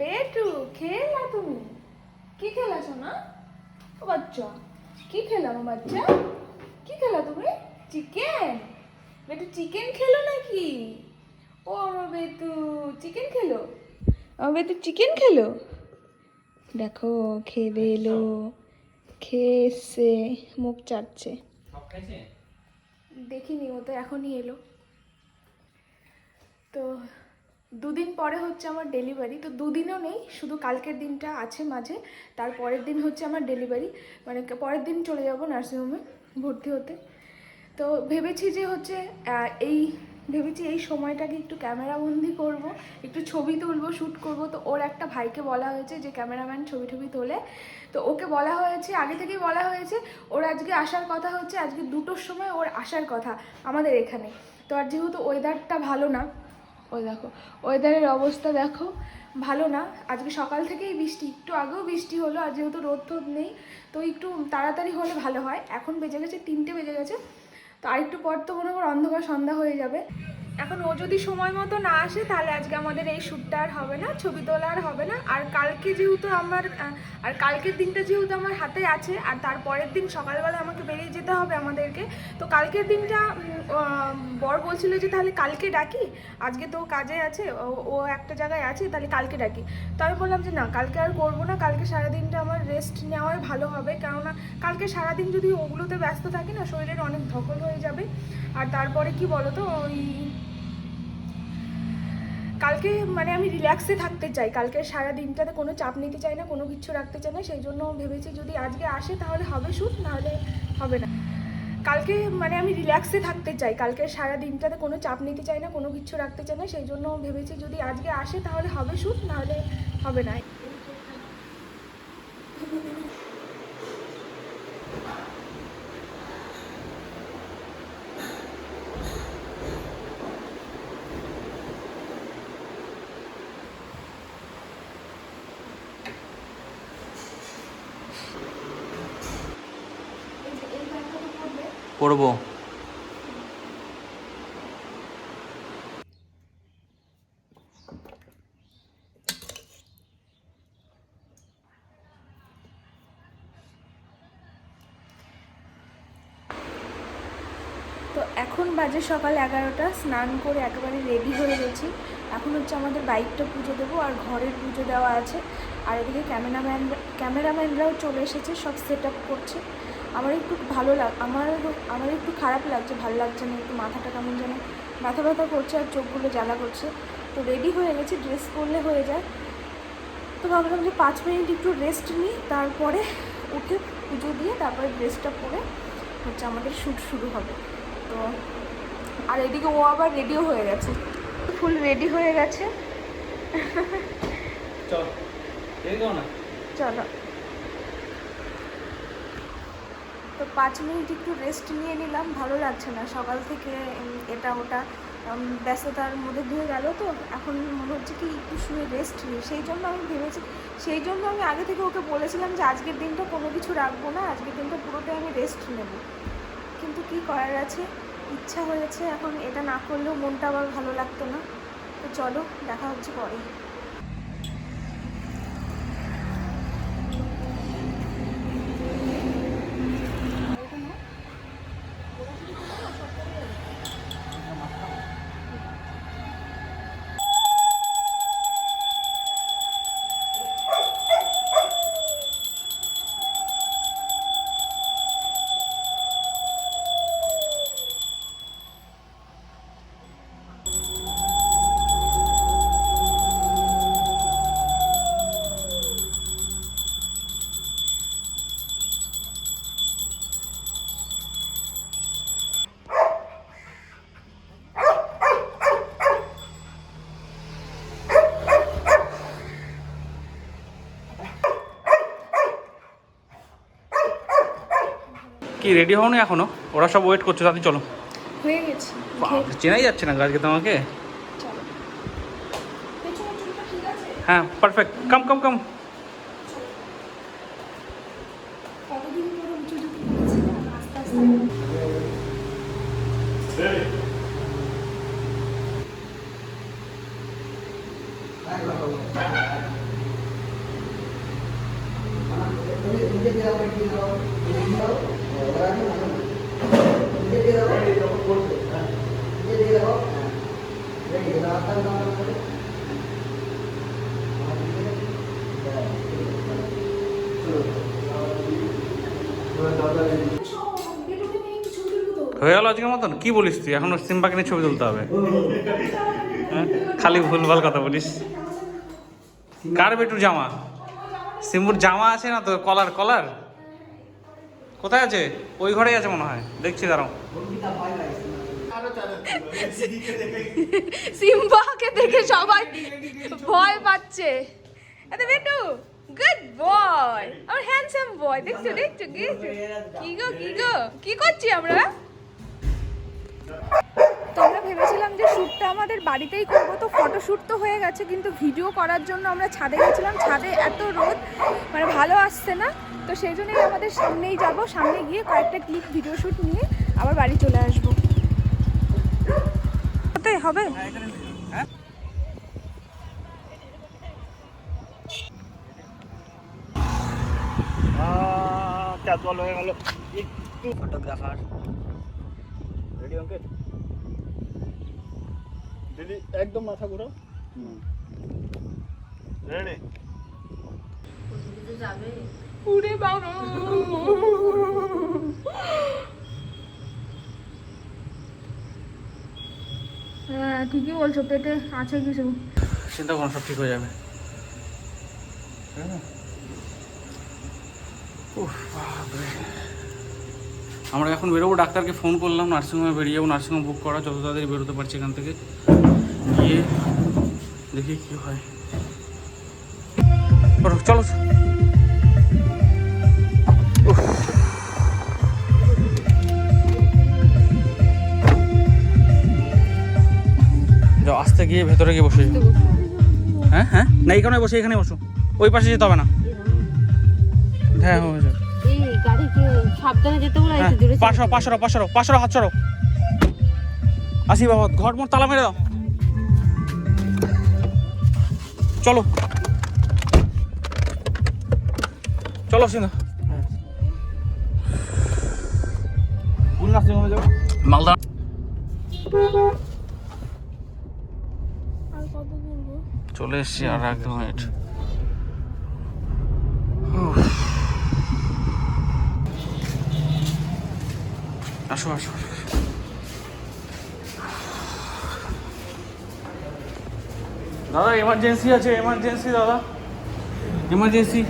বেটু খেলা তুমি? কি খেলা সোনা? ও বাচ্চা কি খেলা আমার বাচ্চা? কি খেলা তুমি? চিকেন। বেটু চিকেন খেলো নাকি? ও বেতু চিকেন খেলো? আমার বেতু চিকেন খেলো? দেখো খেয়ে এলো খেয়ে এসছে মুখ চাটছে। দেখিনি ও তো এখনই এলো। তো দুদিন পরে হচ্ছে আমার ডেলিভারি তো দুদিনও নেই, শুধু কালকের দিনটা আছে মাঝে, তার পরের দিন হচ্ছে আমার ডেলিভারি মানে পরের দিন চলে যাব নার্সিংহোমে ভর্তি হতে। তো ভেবেছি যে হচ্ছে এই, ভেবেছি এই সময়টাকে একটু ক্যামেরাবন্দি করব, একটু ছবি তুলবো শ্যুট করব, তো ওর একটা ভাইকে বলা হয়েছে যে ক্যামেরাম্যান ছবি টবি তোলে। তো ওকে বলা হয়েছে, আগে থেকেই বলা হয়েছে, ওর আজকে আসার কথা হচ্ছে, আজকে দুটোর সময় ওর আসার কথা আমাদের এখানে। তো আর যেহেতু ওয়েদারটা ভালো না ওই দেখো ওয়েদারের অবস্থা দেখো, ভালো না। আজকে সকাল থেকেই বৃষ্টি, একটু আগেও বৃষ্টি হলো, আর যেহেতু রোদ টোদ নেই, তো একটু তাড়াতাড়ি হলে ভালো হয়। এখন বেজে গেছে তিনটে বেজে গেছে, তো আরেকটু পর তো মনে হয় অন্ধকার সন্ধ্যা হয়ে যাবে। এখন ও যদি সময় মতো না আসে, তাহলে আজকে আমাদের এই শ্যুটটা আর হবে না, ছবি তোলা আর হবে না। আর কালকে যেহেতু আমার আর কালকের দিনটা যেহেতু আমার হাতে আছে, আর তারপরের দিন সকালবেলা আমাকে বেরিয়ে যেতে হবে আমাদেরকে, তো কালকের দিনটা বর বলছিল যে তাহলে কালকে ডাকি। আজকে তো কাজে আছে, ও- একটা জায়গায় আছে, তাহলে কালকে ডাকি। তো আমি বললাম যে না, কালকে আর করব না, কালকে সারাদিনটা আমার রেস্ট নেওয়াই ভালো হবে, কেননা কালকে সারাদিন যদি ওগুলোতে ব্যস্ত থাকি না, শরীরের অনেক ধকল হয়ে যাবে। আর তারপরে কি বলতো, ওই কালকে মানে আমি রিল্যাক্সে থাকতে চাই। কালকে সারা দিনটাতে কোনো চাপ নিতে চাই না, কোনো কিছু রাখতে চাই না, সেই জন্য ভেবেছি যদি আজকে আসে তাহলে হবে শ্যুট নাহলে হবে না। কালকে মানে আমি রিল্যাক্সে থাকতে চাই। কালকে সারা দিনটাতে কোনো চাপ নিতে চাই না, কোনো কিছু রাখতে চাই না, সেই জন্য ভেবেছি যদি আজকে আসে তাহলে হবে শ্যুট নাহলে হবে না। করব। তো এখন বাজে সকাল এগারোটা, স্নান করে একেবারে রেডি হয়ে গেছি। এখন হচ্ছে আমাদের বাইকটা পুজো দেবো আর ঘরের পুজো দেওয়া আছে। আর এদিকে ক্যামেরাম্যান ক্যামেরাম্যানরাও চলে এসেছে, সব সেট আপ করছে। আমার একটু ভালো লাগ আমার আমার একটু খারাপ লাগছে ভালো লাগছে না একটু মাথাটা কেমন যেন মাথা ব্যথা করছে আর চোখগুলো জ্বালা করছে। তো রেডি হয়ে গেছি ড্রেস পরলে হয়ে যায়। তো ভাবলাম যে পাঁচ মিনিট একটু রেস্ট নিই তারপরে উঠে পুজো দিয়ে তারপরে ড্রেসটা পরে হচ্ছে আমাদের শ্যুট শুরু হবে। তো আর এদিকে ও আবার রেডিও হয়ে গেছে। ফুল রেডি হয়ে গেছে। চল চলো। তো পাঁচ মিনিট একটু রেস্ট নিয়ে নিলাম, ভালো লাগছে না। সকাল থেকে এটা ওটা ব্যস্ততার মধ্যে দিয়ে গেল তো, এখন মনে হচ্ছে কি একটু শুয়ে রেস্ট নিই। সেই জন্য আমি ভেবেছি, সেই জন্য আমি আগে থেকে ওকে বলেছিলাম যে আজকের দিনটা কোনো কিছু রাখব না, আজকের দিনটা পুরোটাই আমি রেস্ট নেব। কিন্তু কি করার আছে? ইচ্ছা হয়েছে এখন, এটা না করলেও মনটা আবার ভালো লাগতো না। তো চলো, দেখা হচ্ছে পরে। কি রেডি হও এখনও? ওরা সব ওয়েট করছে তাতে চলো। হয়ে গেছে। চেনাই যাচ্ছে না আজকে তোমাকে? হ্যাঁ perfect come come come Thank you. হয়ে গেল আজকের মতন? কি বলিস তুই? এখনও সিম্বাকে নিয়ে ছবি তুলতে হবে। হ্যাঁ? খালি ভুলভাল কথা বলিস। কার বেটুর জামা? সিম্বুর জামা আছে না তো কলার কলার? কোথায় আছে? ওই ঘরেই আছে মনে হয়। দেখছি, দাঁড়াও। সিম্বাকে দেখে সবাই ভয় পাচ্ছে। বেটু গুড বয় আমার বয় দেখছ দেখছ। কি গো কি গো, কি করছি আমরা? তো আমরা ভেবেছিলাম যে শ্যুটটা আমাদের বাড়িতেই করব, তো ফটো শ্যুট তো হয়ে গেছে, কিন্তু ভিডিও করার জন্য আমরা ছাদে গেছিলাম। ছাদে এত রোদ মানে ভালো আসছে না, তো সেই জন্যই আমাদের সামনেই যাব, সামনে গিয়ে কয়েকটা ক্লিপ ভিডিও শ্যুট নিয়ে আবার বাড়ি চলে আসব। হবে? ফটোগ্রাফার রেডি অঙ্কিত দিদি একদম মাথা ঘুরো রেডি? উড়ে বাবা। হ্যাঁ ঠিকই বলছো পেটে আছে কিছু। চিন্তা করো সব ঠিক হয়ে যাবে। উফ, আমরা এখন বেরোবো ডাক্তারকে ফোন করলাম নার্সিংহোমে বেরিয়ে যাব নার্সিংহোম বুক করা যত তাড়াতাড়ি বেরোতে পারছি এখান থেকে। গিয়ে দেখি কি হয় চলো, যাও আস্তে গিয়ে ভেতরে গিয়ে বসে হ্যাঁ হ্যাঁ না এইখানে বসে এখানে বসো ওই পাশে যেতে হবে না হ্যাঁ হয়ে যাবে পাশো পাশো পাশো পাশো হাত ছড়ো আসি বাবা ঘর মোর তালা মেরে দাও চলো। চলো সিনা মালদা। চলে এসছি আর এক দু মিনিট। আসো আসো। দাদা এমার্জেন্সি আছে এমার্জেন্সি দাদা। এমার্জেন্সি